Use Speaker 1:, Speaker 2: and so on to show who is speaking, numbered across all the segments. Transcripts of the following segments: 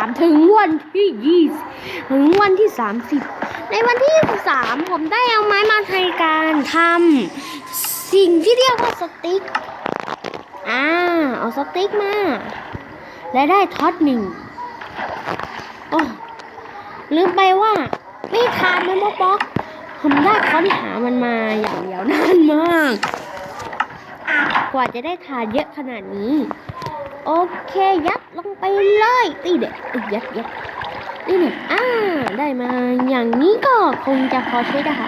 Speaker 1: ามถึงวันที่ยี่สิบถึงวันที่สามสิบในวันที่ยี่สิบสามผมได้เอาไม้มาทำการทำสิ่งที่เรียกว่าสติ๊กอ่าเอาสติ๊กมา และได้ท็อตหนึ่งโอ้ลืมไปว่า ไม่ทานมันมอป๊อกผมได้ค้นหามันมาอย่างยาวนานมาก กว่าจะได้ทานเยอะขนาดนี้ โอเคยัด ลงไปเลยตีเด็ดยัดยัดนี่เนี่ยอ่าได้มาอย่างนี้ก็คงจะพอใช้ได้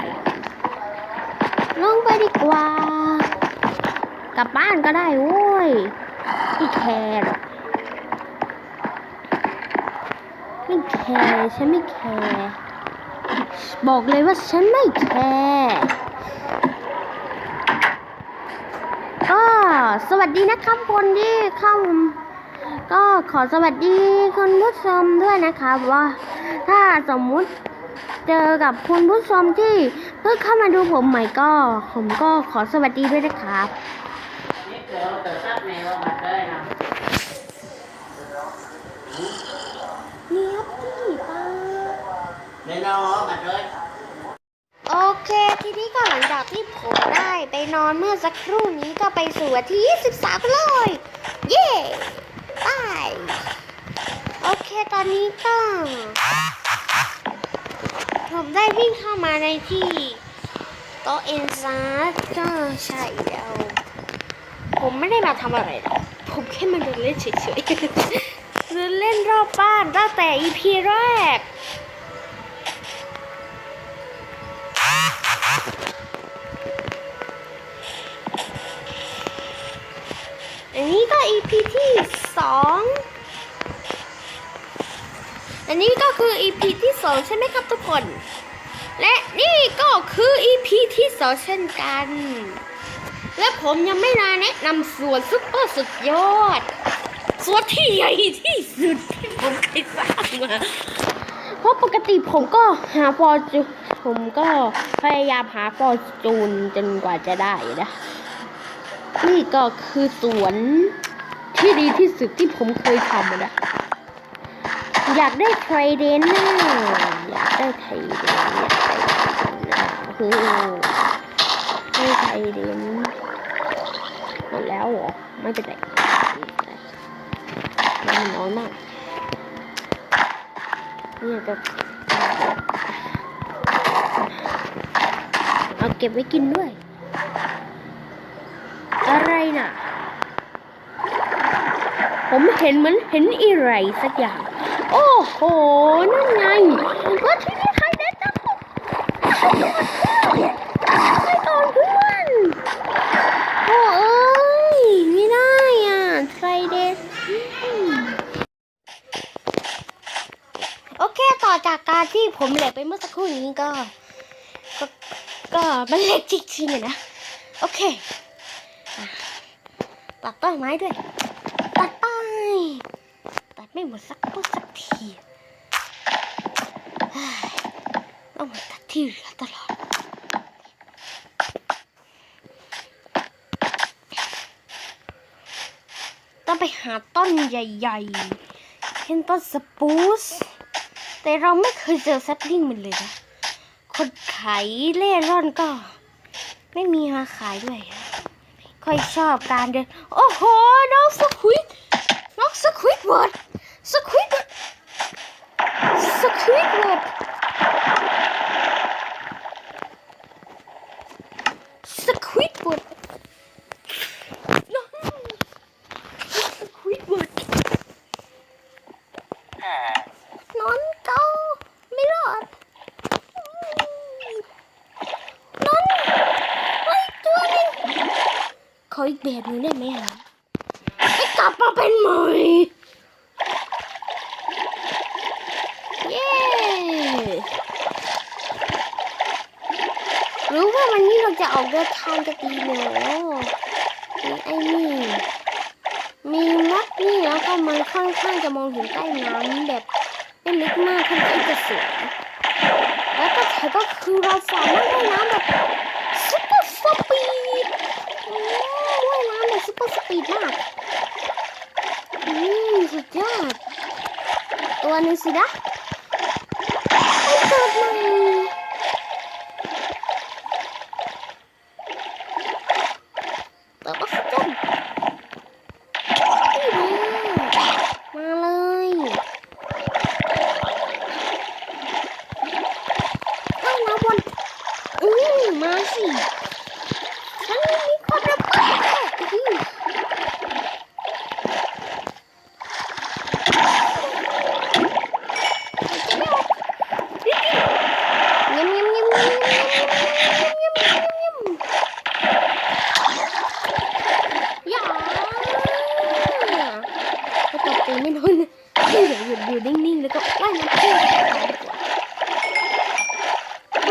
Speaker 1: ลงไปดีกว่า กลับบ้านก็ได้โว้ยไม่แคร์หรอกไม่แคร์ฉันไม่แคร์บอกเลยว่าฉันไม่แคร์ก็สวัสดีนะครับคนที่เข้า ก็ขอสวัสดีคุณผู้ชมด้วยนะครับว่าถ้าสมมุติเจอกับคุณผู้ชมที่เพิ่งเข้ามาดูผมใหม่ก็ ผมก็ขอสวัสดีด้วยนะครับ
Speaker 2: นี่เกิดเกิดทราบไหมว่ามันได้นะ
Speaker 1: นี่ครับพี่ป้า
Speaker 2: ในนองมันเลย
Speaker 1: โอเคทีนี้ก็หลังจากที่ผมได้ไปนอนเมื่อสักครู่นี้ก็ไปสู่วันที่ 23 เลย เย้ ไปโอเคตอนนี้ก็ผมได้วิ่งเข้ามาในที่โต๊ะเอ็นซาร์ก็ใช่แล้วผมไม่ได้มาทำอะไรหรอกผมแค่มาเดินเล่นเฉยๆเดินเล่นรอบบ้านตั้งแต่ EP แรกอันนี้ก็ EP ที่ สองอันนี้ก็คือ EP ที่สองใช่ไหมครับทุกคน และนี่ก็คือ EP ที่สองเช่นกัน และผมยังไม่นาแนะนำสวนซุปเปอร์สุดยอดสวนที่ใหญ่ที่สุดที่ผมเคยสร้างมาเพราะปกติผมก็หาฟอร์จูนผมก็พยายามหาฟอร์จูนจนกว่าจะได้นะ นี่ก็คือสวน ที่ดีที่สุดที่ผมเคยทำนะอยากได้ไทรเดนน่ะอยากได้ไทรเดนอยากได้ไทรเดนน่ะโอ้โหได้ไทรเดนหมดแล้วเหรอ ไม่เป็นไรมันน้อยมากเนี่ยจะเอาเก็บไว้กินด้วย อะไรน่ะ ผมเห็นเหมือนเห็นอะไรสักอย่าง โอ้โห นั่นไงว่าที่นี่ใครได้จับผมไปก่อนเพื่อนโอ้เอ้ย ไม่ได้อะไทรเดนโอเค ต่อจากการที่ผมเหล็กไปเมื่อสักครู่นี้ก็ ก็ก็มันเล็กจริงๆนะ โอเคตัดต้นไม้ด้วย ไม่หมดสักต้นสักทีเฮ้ยต้องมาตัดที่เหลือตลอดต้องไปหาต้นใหญ่ๆเช่นต้นสปูสแต่เราไม่เคยเจอแซปลิงมันเลยนะ คนขายเล่ร่อนก็ ไม่มีมาขายด้วย ค่อยชอบการเดิน โอ้โห น้องสควิดน้องสควิดเวิร์ด สควิดเวิร์ดสควิดเวิร์ดสควิดเวิร์ดน้องสควิดเวิร์ดนอนเกาไม่รอดนอนไอ้ตัวนี้ขออีกแบบหนึงได้ไหมอะให้กลับมาเป็นใหม่ เย้ หรือว่าวันนี้ เราจะออกเดินทางกันดีเนอมีไอ้นี่ มีมัดนี่แล้วก็มันค่อนข้างจะมองเห็นใต้น้ำแบบไม่ลึกมากค่อนข้างจะสวยแล้วก็แถมก็คือเราสามารถว่ายน้ำแบบซุปเปอร์สปีดโอ้ว่ายน้ำแบบซุปเปอร์สปีดมากอืมสุดยอดตัวตัวนึงสินะให้เกิดใ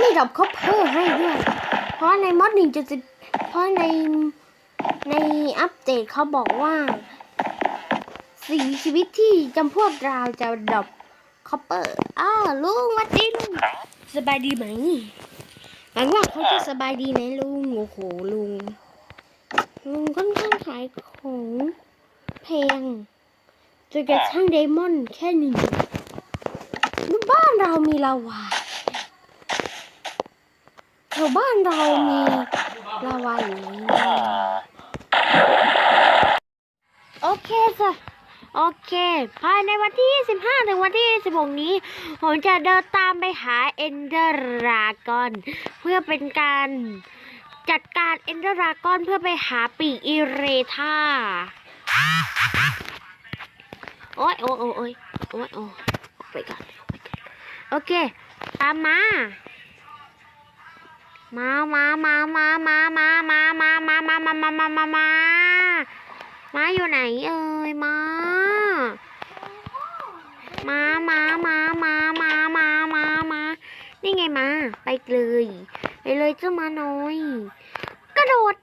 Speaker 1: ม่ดับคอปเปอร์ให้ด้วย เพราะในมอดหนึ่งจะจะเพราะในในอัปเดตเขาบอกว่าสิ่งมีชีวิตที่จำพวกเราจะดับคอปเปอร์อ้าวลุงมาดิลุงสบายดีไหมหวังว่าเขาจะสบายดีนะลุงโอ้โหลุงลุงค่อนข้างขายของแพงจนกระทั่งไดมอนด์แค่หนึ่งบ้าน เรามีลาวาแถวบ้านเรามีลาวาอยู่นี่โอเคจ้ะโอเค ภายในวันที่ 15 ถึงวันที่ 16 นี้ ผมจะเดินตามไปหาเอนเดอร์รากอนเพื่อเป็นการจัดการเอนเดอร์รากอนเพื่อไปหาปีกอิเรธาโอ้ยโอ้ยโอ้ยโอ้ยโอ้ยไปก่อน โอเค ตามมา มามามามามามามามามามามามามามามามาอยู่ไหนเอ่ยมา มามามามามามามามานี่ไงมา ไปเลย ไปเลยเจ้ามาน้อย กระโดด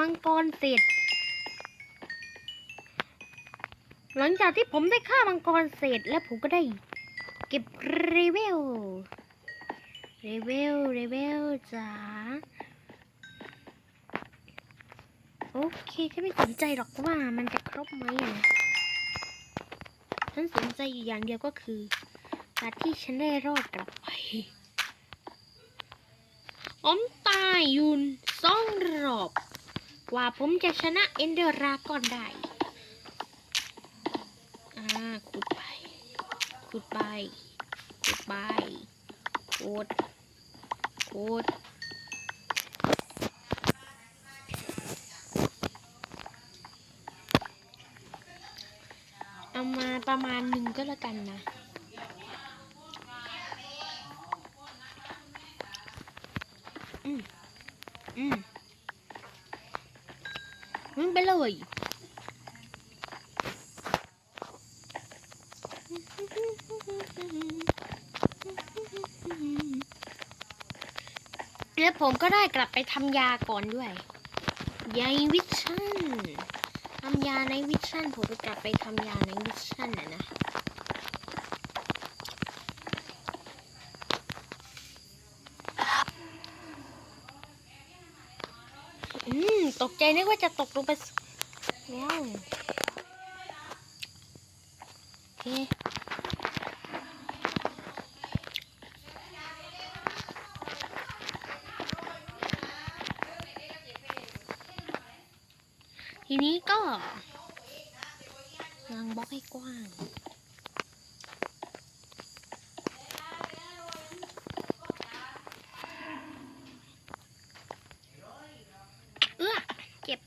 Speaker 1: มังกรเสร็จ หลังจากที่ผมได้ฆ่ามังกรเสร็จแล้วผมก็ได้ เก็บเรเวล เรเวล เรเวลจ๋าโอเคฉันไม่สนใจหรอกว่ามันจะครบไหมอะฉันสนใจอยู่อย่างเดียวก็คือการที่ฉันได้รอดกลับไปผมตายยุนสองรอบ ว่าผมจะชนะเอนเดอร์ราก่อนได้ อ่า ขุดไป ขุดไป ขุดไป ขุด ขุด เอามาประมาณหนึ่งก็แล้วกันนะ อืม อืมมันไป เลย แล้วผมก็ได้กลับไปทำยาก่อนด้วยยาวิชั่นทำยาในวิชั่นผมไปกลับไปทำยาในวิชั่นนะนะ อืม ตก ใจนึกว่าจะตกลงไปว้าวโอเคทีนี้ก็วางบล็อกให้กว้าง เอื้อเจ็บ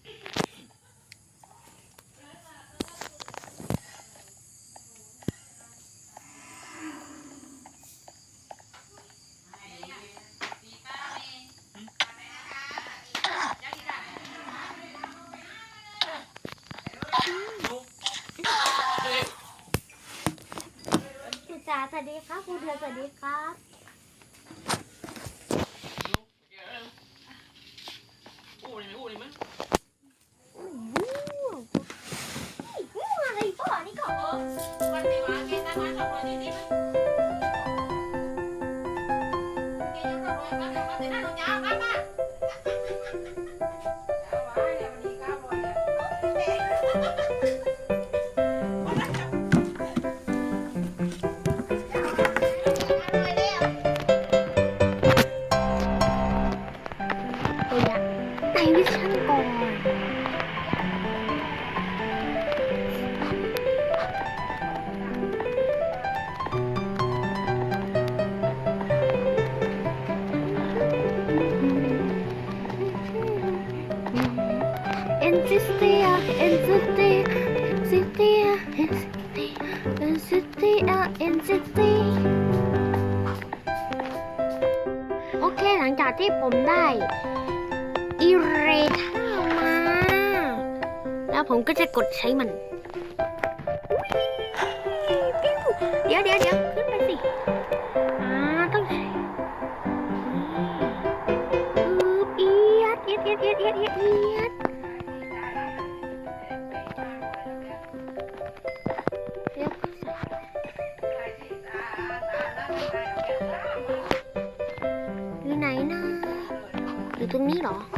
Speaker 1: คุณจ๋า สดีครับคุณเดือสวัสดีครับ
Speaker 3: อู้นี่ไหมอู้นี่ไหม
Speaker 1: โอ้โหนี่อะไรพ่อนี่ก็
Speaker 3: วันนี้ว่าแกทำงานกับคนนี้ดีไหมแกยังรอรวยกันกับแต่หน้าหนูจ้
Speaker 1: Insistia, insistia, insistia, insistia, insistia. โอเคหลังจากที่ผมได้อิเรธามา แล้วผมก็จะกดใช้มัน เดี๋ยวเดี๋ยวเดี๋ยวขึ้นไปสิอ่าต้องใช้ปึ๊บเอีดเอียดเอียดเอียดเอียดเอียดเอียด อ